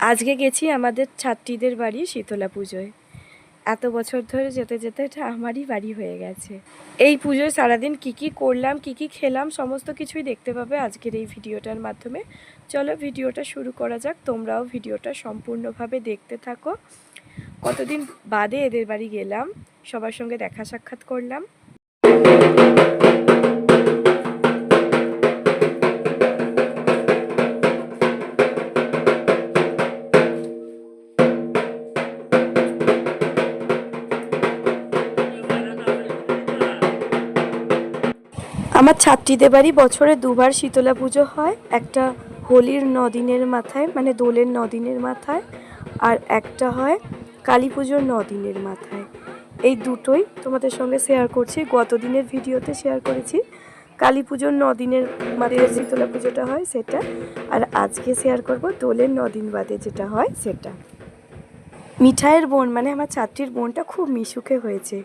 আজকে গেছি আমাদের ছাত্রীদের বাড়ি শীতলা পুজোয়। এত বছর ধরে যেতে যেতে এটা আমারই বাড়ি হয়ে গেছে। এই পুজোয় সারাদিন কি কি করলাম, কি কি খেলাম, সমস্ত কিছুই দেখতে পাবে আজকের এই ভিডিওটার মাধ্যমে। চলো ভিডিওটা শুরু করা যাক, তোমরাও ভিডিওটা সম্পূর্ণভাবে দেখতে থাকো। কতদিন বাদে এদের বাড়ি গেলাম, সবার সঙ্গে দেখা সাক্ষাৎ করলাম। আমার ছাত্রীদের বাড়ি বছরে দুবার শীতলা পুজো হয়, একটা হোলির নদিনের মাথায় মানে দোলের নদিনের মাথায়, আর একটা হয় কালী পুজোর নদিনের মাথায়। এই দুটোই তোমাদের সঙ্গে শেয়ার করছি গত দিনের ভিডিওতে শেয়ার করেছি। কালী পুজোর নদিনের মাথায় শীতলা পুজোটা হয় সেটা, আর আজকে শেয়ার করব দোলের নদিন বাদে যেটা হয় সেটা। মিঠাইয়ের বোন মানে আমার ছাত্রীর বোনটা খুব মিশুকে হয়েছে।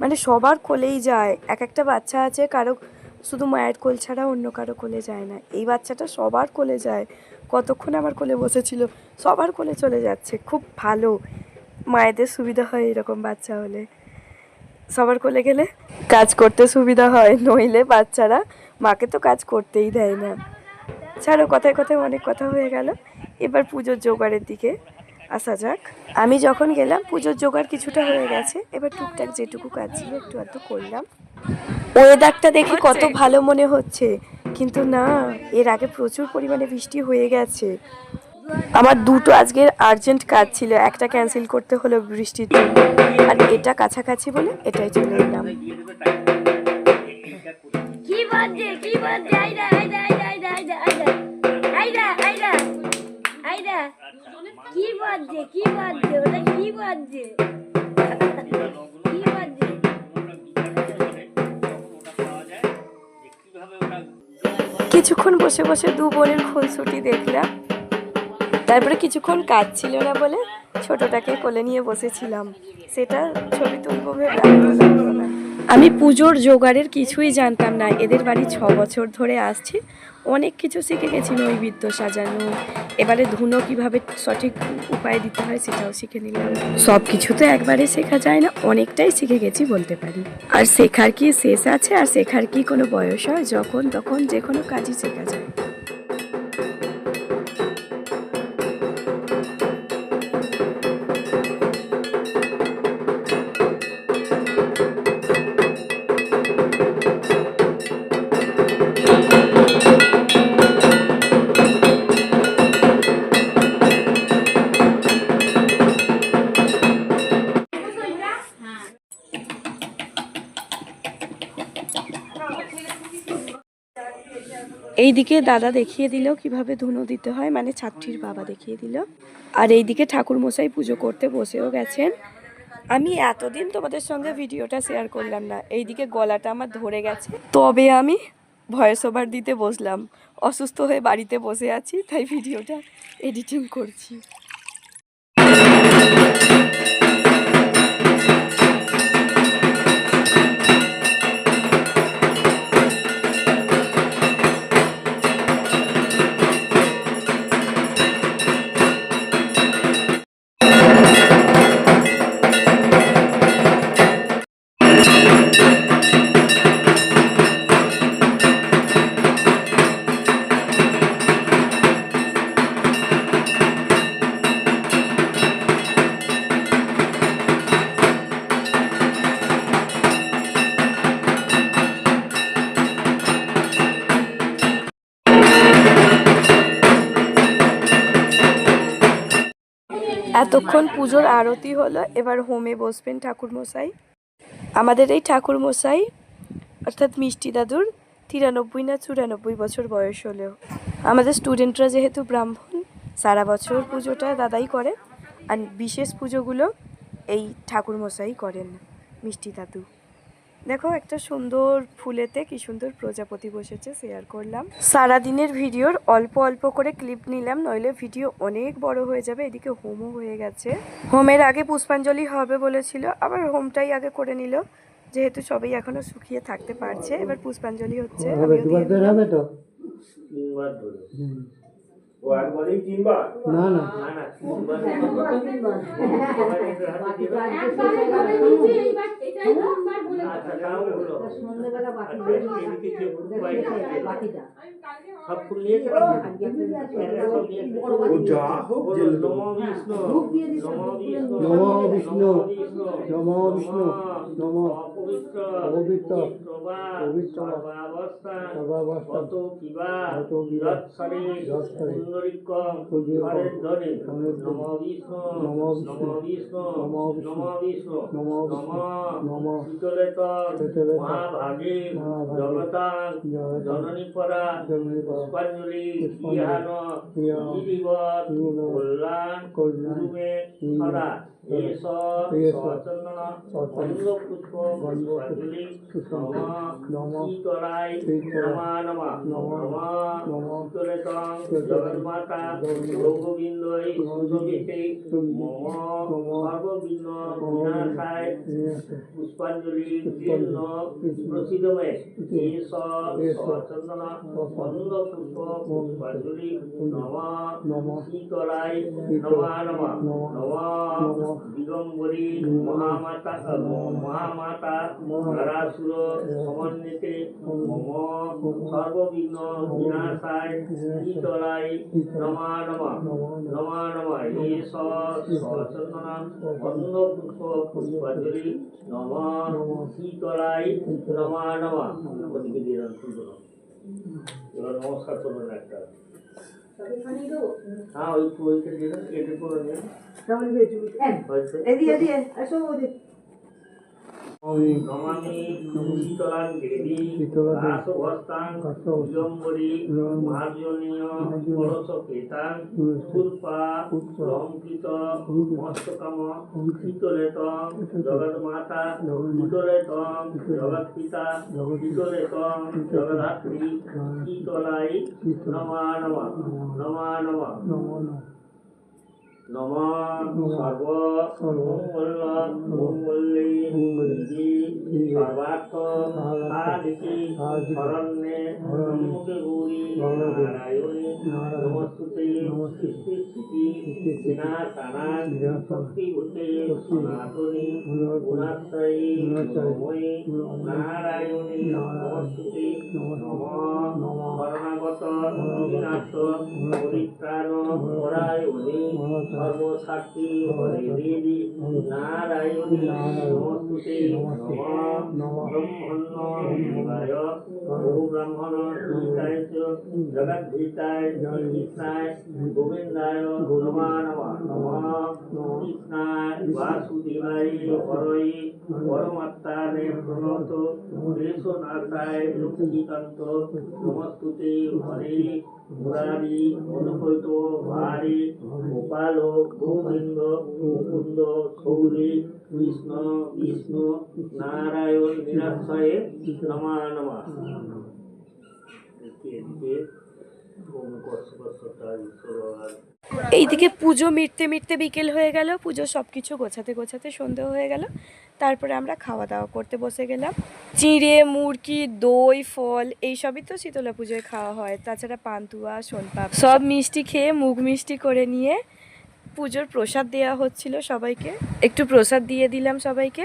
মানে সবার কোলেই যায়, এক একটা বাচ্চা আছে, কারও শুধু মায়ের কোল ছাড়া অন্য কারও কোলে যায় না। এই বাচ্চাটা সবার কোলে যায়। কতক্ষণ আমার কোলে বসেছিল, সবার কোলে চলে যাচ্ছে। খুব ভালো। মায়েদের সুবিধা হয় এরকম বাচ্চা হলে। সবার কোলে গেলে কাজ করতে সুবিধা হয়, নইলে বাচ্চারা মাকে তো কাজ করতেই দেয় না। ছাড়ো, কথায় কথায় অনেক কথা হয়ে গেল। এবার পুজোর জোগাড়ের দিকে আসা যাক। আমি যখন গেলাম, পুজোর জোগাড় কিছুটা হয়ে গেছে। এবার টুকটাক যেটুকু কাজ ছিল একটু আধটু করলাম। ওয়েদারটা দেখে কত ভালো মনে হচ্ছে। কিন্তু না এর আগে প্রচুর পরিমাণে বৃষ্টি হয়ে গেছে। আমার দুটো আজকের আর্জেন্ট কাজ ছিল। একটা ক্যান্সেল করতে হলো বৃষ্টির জন্য। আর এটা কাছাকাছি বলে এটাই চলে এলাম। কি কি আইরা আইরা বসে বসে দু বোনের খুনসুটি দেখলাম তারপরে কিছুক্ষণ কাজ ছিল না বলে ছোটটাকে কোলে নিয়ে বসেছিলাম সেটা ছবি তুলবো ভেবে। আমি পুজোর জোগাড়ের কিছুই জানতাম না। এদের বাড়ি ছ বছর ধরে আসছি। অনেক কিছু শিখে গেছি নৈবেদ্য সাজানো। এবারে ধুনো কীভাবে সঠিক উপায় দিতে হয় সেটাও শিখে নিলাম। সব কিছু তো একবারে শেখা যায় না, অনেকটাই শিখে গেছি বলতে পারি। আর শেখার কি শেষ আছে? আর শেখার কি কোনো বয়স হয়? যখন তখন যে কোনো কাজই শেখা যায়। এইদিকে দাদা দেখিয়ে দিল কীভাবে ধুনো দিতে হয় মানে ছাত্রীর বাবা দেখিয়ে দিল। আর এইদিকে ঠাকুর মশাই পুজো করতে বসেও গেছেন। আমি এতদিন তোমাদের সঙ্গে ভিডিওটা শেয়ার করলাম না, এইদিকে গলাটা আমার ধরে গেছে। তবে আমি ভয়েস ওভার দিতে বসলাম, অসুস্থ হয়ে বাড়িতে বসে আছি, তাই ভিডিওটা এডিটিং করছি। এতক্ষণ পুজোর আরতি হলো, এবার হোমে বসবেন ঠাকুরমশাই। আমাদের এই ঠাকুরমশাই, অর্থাৎ মিষ্টি দাদুর তিরানব্বই না চুরানব্বই বছর বয়স হলেও। আমাদের স্টুডেন্টরা যেহেতু ব্রাহ্মণ, সারা বছর পুজোটা দাদাই করে, আর বিশেষ পুজোগুলো এই ঠাকুরমশাই করেন মিষ্টি দাদু। দেখো একটা সুন্দর ফুলেতে কি সুন্দর প্রজাপতি বসেছে শেয়ার করলাম। সারা দিনের ভিডিওর অল্প অল্প করে ক্লিপ নিলাম নইলে ভিডিও অনেক বড় হয়ে যাবে এদিকে হোমও হয়ে গেছে। হোমের আগে পুষ্পাঞ্জলি হবে বলেছিল আবার হোমটাই আগে করে নিল যেহেতু সবাই এখনও শুকিয়ে থাকতে পারছে এবার পুষ্পাঞ্জলি হচ্ছে তিনবার না না। যে হোক। নমো বিষ্ণু। দিস, নমো বিষ্ণু। নম বিষ্ণু, নমো। নমো বিষ্ণু, নমো অপবিত্র অপবিত্র, পবিত্রবা পবিত্র, সর্বাবস্থা সর্বাবস্থা, কত কিবা কত কিবা, যৎসরে যৎসরে, পুণ্ডরিকম পুণ্ডরিকম, হরের ধ্বনি হরের ধ্বনি, নমো বিষ্ণু নমো বিষ্ণু, নমো বিষ্ণু নমো বিষ্ণু, নমো বিষ্ণু নমো বিষ্ণু, নমো শীতলেত শীতলেত, মহাভাগে মহাভাগে, জগতাং জগতাং, জননী পরা জননীপরা, পুষ্পাঞ্জলি পুষ্পাঞ্জলি, ইহান ইহান, জীবন জীবন, কল্যাণ কল্যাণ, গুরুমে গুরুমে, সদা জগন্মাতা যোগবিন্দৈ সুযোগিতে মম সর্ববিঘ্ন বিনাশায় পুষ্পাঞ্জলি কীর্ণ প্রসিদমে, এস সচন্দন বন্ধ পুষ্প পুষ্পাঞ্জলি নম নম, শীতলায় নমঃ, নম নমঃ, দিগম্বরী মহামাতা মহামাতা নারাসুর সমন্বিতে মম, সর্ববিঘ্ন বিনাশায় শীতলায় নমা নমা নমা নমা। এস সচন্দন বন্ধ পুষ্প পুষ্পাঞ্জলি, নম, শীতলায়, নমা নমা। নমস্কার করবেন একটা। হ্যাঁ ওই ওইখানে দিয়ে দেন এটি করে নিন হয়েছে এদিকে এদিকে এসো ওদিকে আমি নমামি শীতলাং দেবী শীতলা দেবী, দাসভস্তাং দাসভস্তাং, বিজম্বরী বিজম্বরী, মার্জনীয় মার্জনীয়, কলসকেতাং তুলসী, পুষ্পা পুষ্পা, লঙ্কিত লঙ্কিত, মস্তকাম লঙ্কিত, শীতলেতং শীতলেতং, জগন্মাতা জগন্মাতা, শীতলেতং শীতলেতং, জগৎপিতা জগৎপিতা, শীতলেতং শীতলেতং, জগদ্ধাত্রী শীতলাই, নমা নমা। নমা নমা। नमः सर्व मंगला मंगली सर्वार्थ आदिति हरण्ये हरण्ये गौरी नारायणे नमस्तुते। नमस्ते विनाशानाय शक्तिभूते सनातने गुणाश्रये नमोये नारायणे नमस्तुते। नमः। नमः। परमागत विनाश परित्राण परायणे। সর্বশক্তি হরে দেবী নারায়ণী। নমস্তুতে হরে মুরারি অনুকৈত ভারে গোপাল গোবিন্দ মুকুন্দ সৌরী কৃষ্ণ বিষ্ণু নারায়ণ নিরাশ্রয়ে নমা এইদিকে পুজো মিটতে মিটতে বিকেল হয়ে গেল। পুজো সব কিছু গোছাতে গোছাতে সন্ধে হয়ে গেল। তারপরে আমরা খাওয়া দাওয়া করতে বসে গেলাম। চিঁড়ে, মুরকি, দই, ফল, এইসবই তো শীতলা পুজোয় খাওয়া হয়। তাছাড়া পান্তুয়া সোনপাপ সব মিষ্টি খেয়ে মুখ মিষ্টি করে নিয়ে পুজোর প্রসাদ দেওয়া হচ্ছিল সবাইকে। একটু প্রসাদ দিয়ে দিলাম সবাইকে।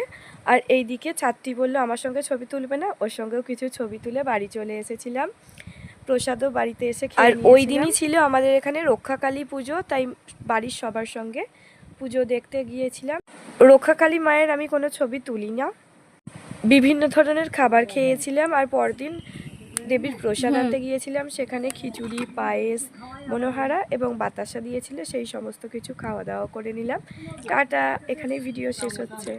আর এই দিকে ছাত্রী বলল আমার সঙ্গে ছবি তুলবে না? ওর সঙ্গেও কিছু ছবি তুলে বাড়ি চলে এসেছিলাম। প্রসাদও বাড়িতে এসে আর ওই দিনই ছিল আমাদের এখানে রক্ষাকালী পুজো তাই বাড়ির সবার সঙ্গে পুজো দেখতে গিয়েছিলাম। রক্ষাকালী মায়ের আমি কোনো ছবি তুলি না বিভিন্ন ধরনের খাবার খেয়েছিলাম আর পরদিন দেবীর প্রসাদ আনতে গিয়েছিলাম। সেখানে খিচুড়ি পায়েস মনোহারা এবং বাতাসা দিয়েছিল। সেই সমস্ত কিছু খাওয়া দাওয়া করে নিলাম। টাটা এখানে ভিডিও শেষ হচ্ছে।